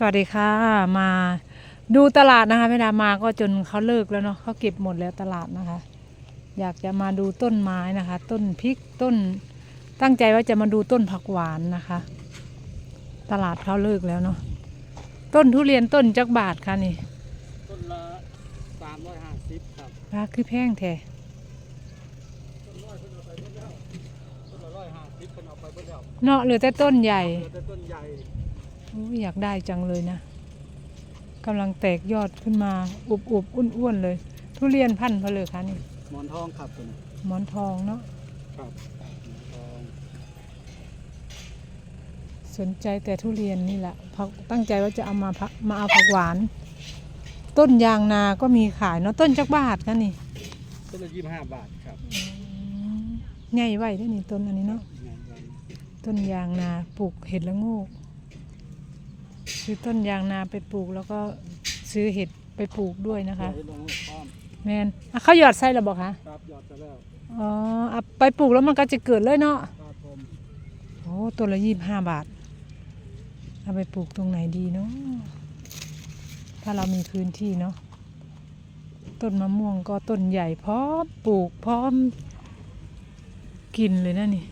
สวัสดีค่ะ มาดูตลาดนะคะแม่ดามาก็จนเขาเลิกแล้วเนาะเขาเก็บหมดแล้วตลาดนะคะ อยากจะมาดูต้นไม้นะคะ ต้นพริกต้นตั้งใจว่าจะมาดูต้นผักหวานนะคะ ตลาดเขาเลิกแล้วเนาะต้นทุเรียนต้นจักบาทค่ะนี่ต้นละสามร้อยห้าสิบครับราคาคือแพงแท้ต้นร้อยเพิ่นเอาไปเบิดแล้วต้นละร้อยห้าสิบเพิ่นเอาไปเบิดแล้วเนาะเหลือแต่ต้นใหญ่ เหลือแต่ต้นใหญ่โอ้ยอยากได้จังเลยนะกำลังแตกยอดขึ้นมาอุบอุบๆอ้วนๆเลย ทุเรียนพันธุ์เพนเลยค่ะนี่หมอนทองครับตัวนี้หมอนทองเนาะครับหมอนทองสนใจแต่ทุเรียนนี่แหละผักตั้งใจว่าจะเอามาพักมาเอาผักหวาน ต้นยางนาก็มีขายเนาะต้นจักบาทกันนี่ต้นละยี่สิบห้าบาทครับใหญ่ไว้ด้วยนี่ต้นอันนี้เนาะงานวันต้นยางนาปลูกเห็ดละโงก ซื้อต้นยางนาไปปลูก แล้วก็ซื้อเห็ดไปปลูกด้วยนะคะเดี๋ยวให้ลงให้พร้อมแมนอะเขาหยอดไส้หรอบอกคะครับยอดไปแล้วอ๋อเอาไปปลูกแล้วมันก็จะเกิดเลยเนาะครับผมโอ้ตัวละยี่สิบห้าบาทเอาไปปลูกตรงไหนดีเนาะถ้าเรามีพื้นที่เนาะต้นมะม่วงก็ต้นใหญ่พร้อมปลูกพร้อมกินเลยนะนี่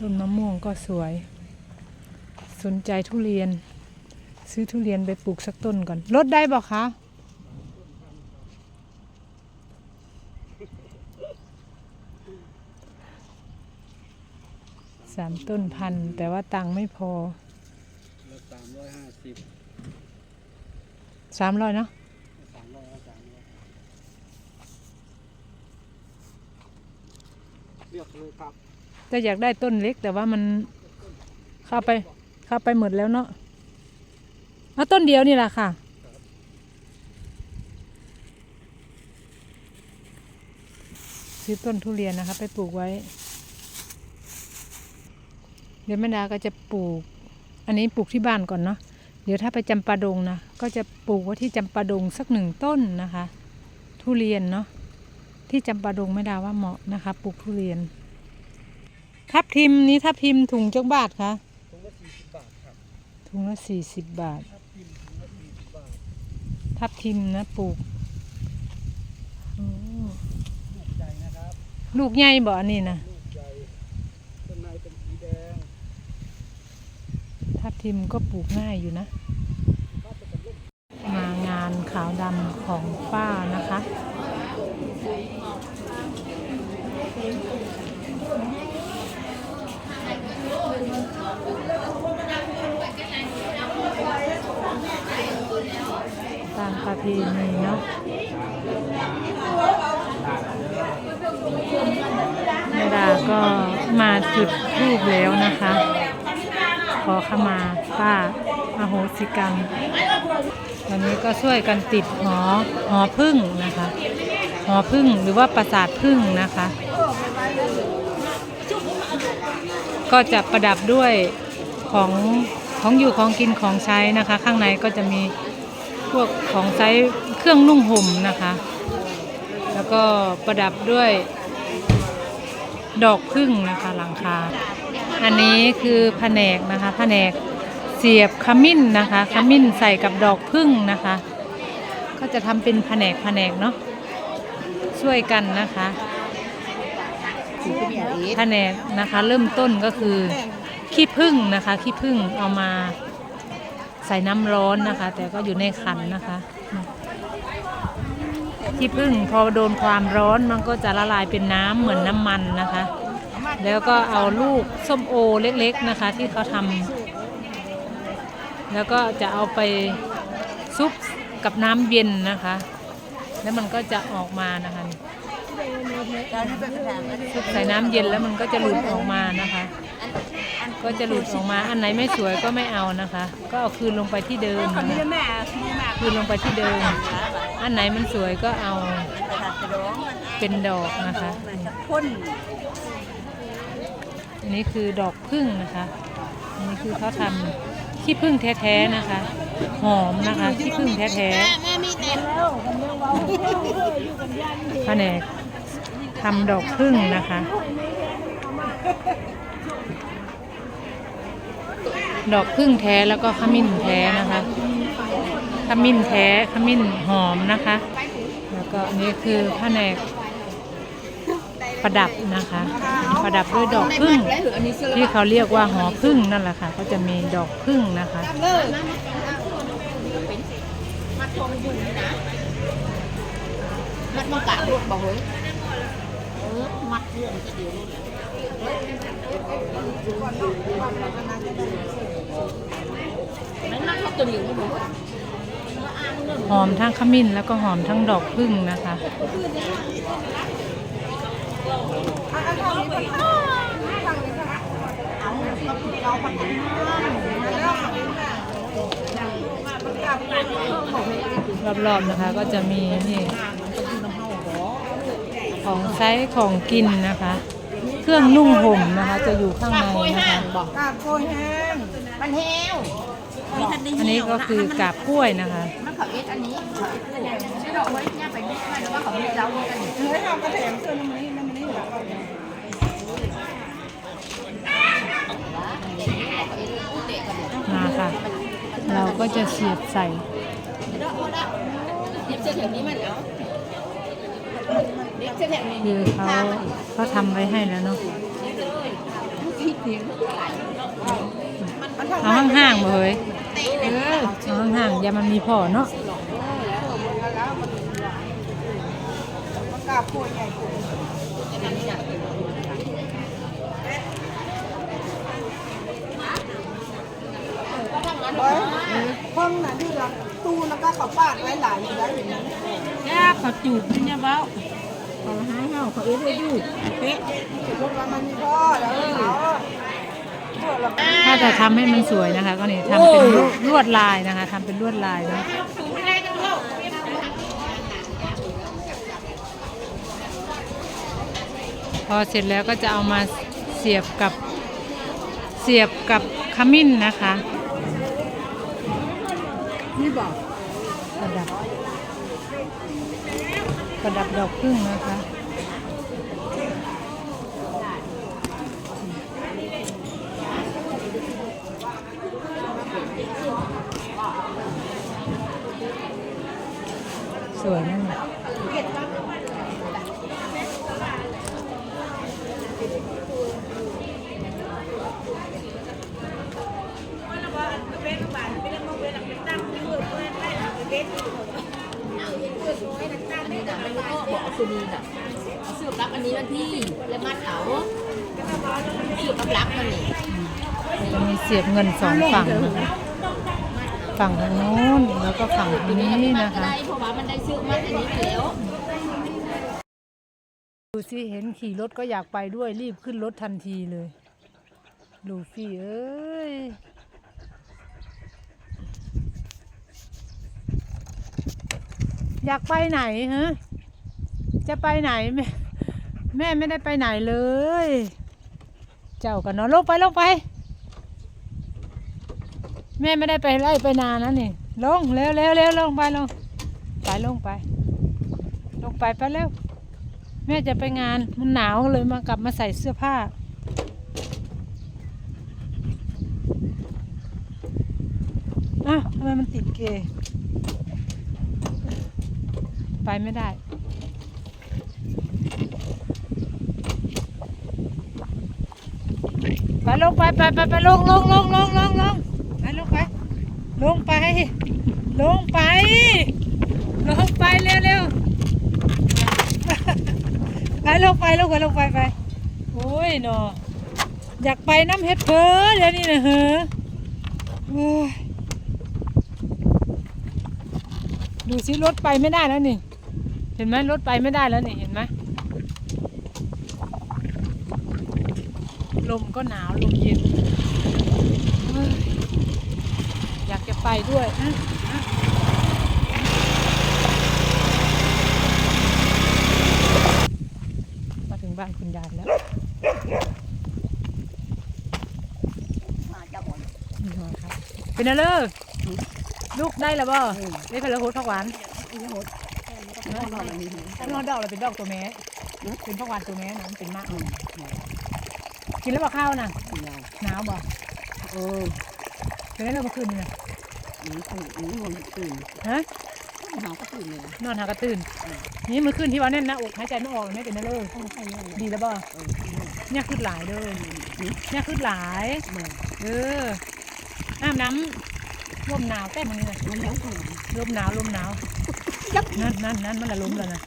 ต้นมะม่วงก็สวย สนใจทุเรียน ซื้อทุเรียนไปปลูกสักต้นก่อนลดได้บอกคะสามต้นพันธุ์แต่ว่าตังค์ไม่พอละสามร้อยห้าสิบสามร้อยเนาะสามร้อยสามร้อยเลือกเลยครับ แต่อยากได้ต้นเล็กแต่ว่ามันเข้าไป เข้าไปหมดแล้วเนาะเอาต้นเดียวนี่แหละค่ะ ซื้อต้นทุเรียนนะคะ ไปปลูกไว้ เดี๋ยวแม่ดาก็จะปลูก อันนี้ปลูกที่บ้านก่อนเนาะเดี๋ยวถ้าไปจำปาดงนะก็จะปลูกไว้ที่จำปาดงสักหนึ่งต้นนะคะ ทุเรียนเนาะที่จำปาดงแม่ดาว่าเหมาะนะคะ ปลูกทุเรียน ทับทิมนี้ทับทิมถุงจักบาทคะถุงละสี่สิบบาทครับ ถุงละสี่สิบบาทถ้าพิมพ์ถุงละสี่สิบบาท ทับทิมนะปลูกโอ้ลูกใหญ่นะครับ ลูกใหญ่บ่อันนี้นะลูกใหญ่ข้างในเป็นสีแดงทับทิมก็ปลูกง่ายอยู่นะ มางานขาวดำของป้านะคะ ตามประเพณีเนาะแม่ดาก็มาจุดทูบแล้วนะคะ ขอขมาป้าอโหสิกรรมวันนี้ก็ช่วยกันติดหอหอพึ่งนะคะ หอพึ่งหรือว่าปราสาทพึ่งนะคะ ก็จะประดับด้วยของ ของอยู่ของกินของใช้นะคะ ข้างในก็จะมีพวกของใช้เครื่องนุ่งห่มนะคะ แล้วก็ประดับด้วยดอกพึ่งนะคะหลังคา อันนี้คือแผนกนะคะแผนกเสียบขมิ้นนะคะขมิ้นใส่กับดอกพึ่งนะคะ ก็จะทำเป็นแผนกแผนกเนาะช่วยกันนะคะแผนกนะคะเริ่มต้นก็คือ ขี้ผึ้งนะคะขี้ผึ้งเอามาใส่น้ำร้อนนะคะ แต่ก็อยู่ในขันนะคะขี้ผึ้งพอโดนความร้อนมันก็จะละลายเป็นน้ำเหมือนน้ำมันนะคะ แล้วก็เอาลูกส้มโอเล็กๆนะคะ ที่เขาทำแล้วก็จะเอาไปซุปกับน้ำเย็นนะคะ แล้วมันก็จะออกมานะคะ ซุปใส่น้ำเย็นแล้วมันก็จะหลุดออกมานะคะ ก็จะหลุดออกมาอันไหนไม่สวยก็ไม่เอานะคะ ก็เอาคืนลงไปที่เดิมนะคะคืนลงไปที่เดิม อันไหนมันสวยก็เอาเป็นดอกนะคะพ่นอันนี้คือดอกพึ่งนะคะอันนี้คือเขาทำขี้พึ่งแท้ๆนะคะ หอมนะคะขี้พึ่งแท้ๆแผนก ทำดอกพึ่งนะคะ ดอกพึ่งแท้แล้วก็ขมิ้นแท้นะคะขมิ้นแท้ขมิ้นหอมนะคะ แล้วก็นนี้คือแผนกประดับนะคะ ประดับด้วยดอกพึ่งที่เขาเรียกว่าหอพึ่งนั่นแหละค่ะ ก็จะมีดอกพึ่งนะคะมัดทองอยู่นี่นะมัดมังกะรวดบอกเฮ้ย อมัดเรื่องจะเดียวมันมัดเขาตัวเดียวนี่บอกว่าหอมทั้งขมิ้นแล้วก็หอมทั้งดอกพึ่งนะคะรอบๆนะคะก็จะมีนี่ ของใช้ของกินนะคะ เครื่องนุ่งห่มนะคะ จะอยู่ข้างในนะคะกาบโกยแห้งมันแห้วอันนี้ก็คือกาบกล้วยนะคะมันเขาเอ็ดอันนี้เขาเอ็ดอันนี้ใช่ดอกไว้เนี่ยไปไม่ได้แล้วว่าเขาไม่เล่ากันเฮ้ยทำกระแถงเสื้อน้ำมันนี่น้ำมันนี่หลับมาค่ะ เราก็จะเสียบใส่เด็กเสื้อแถวนี้มันเอา เด็กเสื้อแถวนี้คือเขาเขาทำไว้ให้แล้วเนาะเอาห่างๆบ่เฮ้ยเอาห่างๆอย่ามันมีพ่อเนาะกาบโกยใหญ่โกยห้องนั้นที่เราตู้แล้วก็เขาปาดไว้หลายอยู่แล้วอย่างนั้นแค่เขาจูบเนี่ยเบ้า เขาเห่าเขาเอ็ดให้อยู่เป๊ะมันพ่อแล้วเขาพวกเราถ้าจะทำให้มันสวยนะคะ ก็นี่ทำเป็นลวดลายนะคะทำเป็นลวดลายนะพอเสร็จแล้วก็จะเอามาเสียบกับเสียบกับขมิ้นนะคะนี่บอกประดับประดับดอกพึ่งนะคะ สวยนั่นแหละ บอกเอาตัวนี้น่ะเอาเสื้อรับอันนี้วันที่แล้วมัดเอาเสื้อรับรับมันนี่ ก็ จะมีเสียบเงินสองฝั่งนะคะฝั่งทางโน้นแล้วก็ฝั่งทางนี้นะคะ เพราะว่ามันได้ชื่อมันอันนี้ไปแล้วดูสิเห็นขี่รถก็อยากไปด้วยรีบขึ้นรถทันทีเลยลูฟี่เอ้ยอยากไปไหนฮะจะไปไหนแม่แม่ไม่ได้ไปไหนเลย เจ้ากันเนาะลงไปลงไป แม่ไม่ได้ไปไล่ไปนานนะนี่ ลงเร็วเร็วเร็วลงไปลงไปลงไป ลงไปไปเร็วแม่จะไปงานมันหนาวเลยมากลับมาใส่เสื้อผ้า อ้าวทำไมมันติดเกยไปไม่ได้ ไปลงไปไปไปไปลงลงลงลงลงลงไปลงไป ลงไป ลงไป ลงไปเร็วเร็วไปลงไปลงไปลงไปไปโอ้ยหนออยากไปน้ำเฮ็ดเพอเดี๋ยวนี้นะเหรอดูสิรถไปไม่ได้แล้วนี่ เห็นไหมรถไปไม่ได้แล้วนี่เห็นไหม ลมก็หนาวลมเย็นเฮ้ยอยากจะไปด้วยนะนะมาถึงบ้านคุณยายแล้วมาจะอ่อนนี่มาครับเป็นอะไรลูกได้แล้วบ่ได้พะโล้โหดผักหวานนอนนอนอันนี้ถ้านอนดอกเราเป็นดอกตัวแม่เป็นผักหวานตัวแม่นะมันเป็นมาก กินแล้วบ่ข้าวน่ะหนาวบ่เออเป็นไงเราเมื่อคืนนี่นะอืมตื่นอืมนอนตื่นฮะหนาวก็ตื่นเลยนอนหากระตื่นนี่เมื่อคืนที่ว่าแน่นหน้าอกหายใจไม่ออกไม่เป็นนั่นเลยต้องใส่เงินเลยดีแล้วบ่เออเนี่ยขึ้นหลายเด้อเนี่ยขึ้นหลาย เมื่อเอออาบน้ำลมหนาวแต่มันนี่นะมันแล้วตื่นลมหนาวลมหนาวนั่นนั่นนั่นมันละล้มแล้วนะ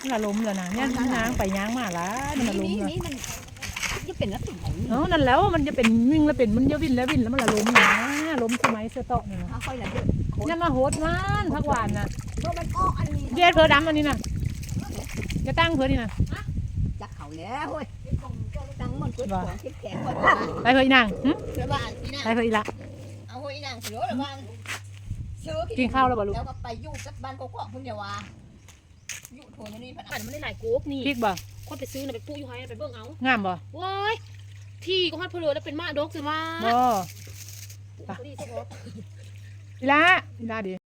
มันละล้มแล้วนะเนี่ยนางไปย่างมาละมันละล้มนี่แล้วนี่มัน จะเป็นนักสิ่งไหนเนาะนั่นแล้วมันจะเป็นวิ่งแล้วเป็นมันจะวิ่นแล้ววิ่นแล้วมันละล้มนะล้มสมัยเสื้อเตาะนี่นะเอาค่อยละเด้อเนี่ยมาโหดมันพักหวานนะเพราะมันอ้ออันนี้เย็ดเพอดำอันนี้นะจะตั้งเพอนี่นะจักเขาแล้วเฮ้ยตั้งมันกดของคิดแข็งกว่าไปเพออีนางหึเดี๋ยวบ้านพี่นางไปเพออีละเอาหัวอีนางสิโลเดี๋ยวบ้านซื้อกินข้าวแล้วบ่ลูกแล้วก็ไปอยู่กับบ้านกอกๆพุ่นเดียวว่าอยู่โทนนี่พันอันมันได้หลายกุ๊กนี่พริกบ่ คนไปซื้อน่ะไปปุ๊อยู่ไห้ไปเบิ่งเอางามบ่ว้ายที่ก็ฮัดเพลือแล้วเป็นมาดกสิมาบ่ ปุ๊ก็ดีซะบ่ อีละอีละดิ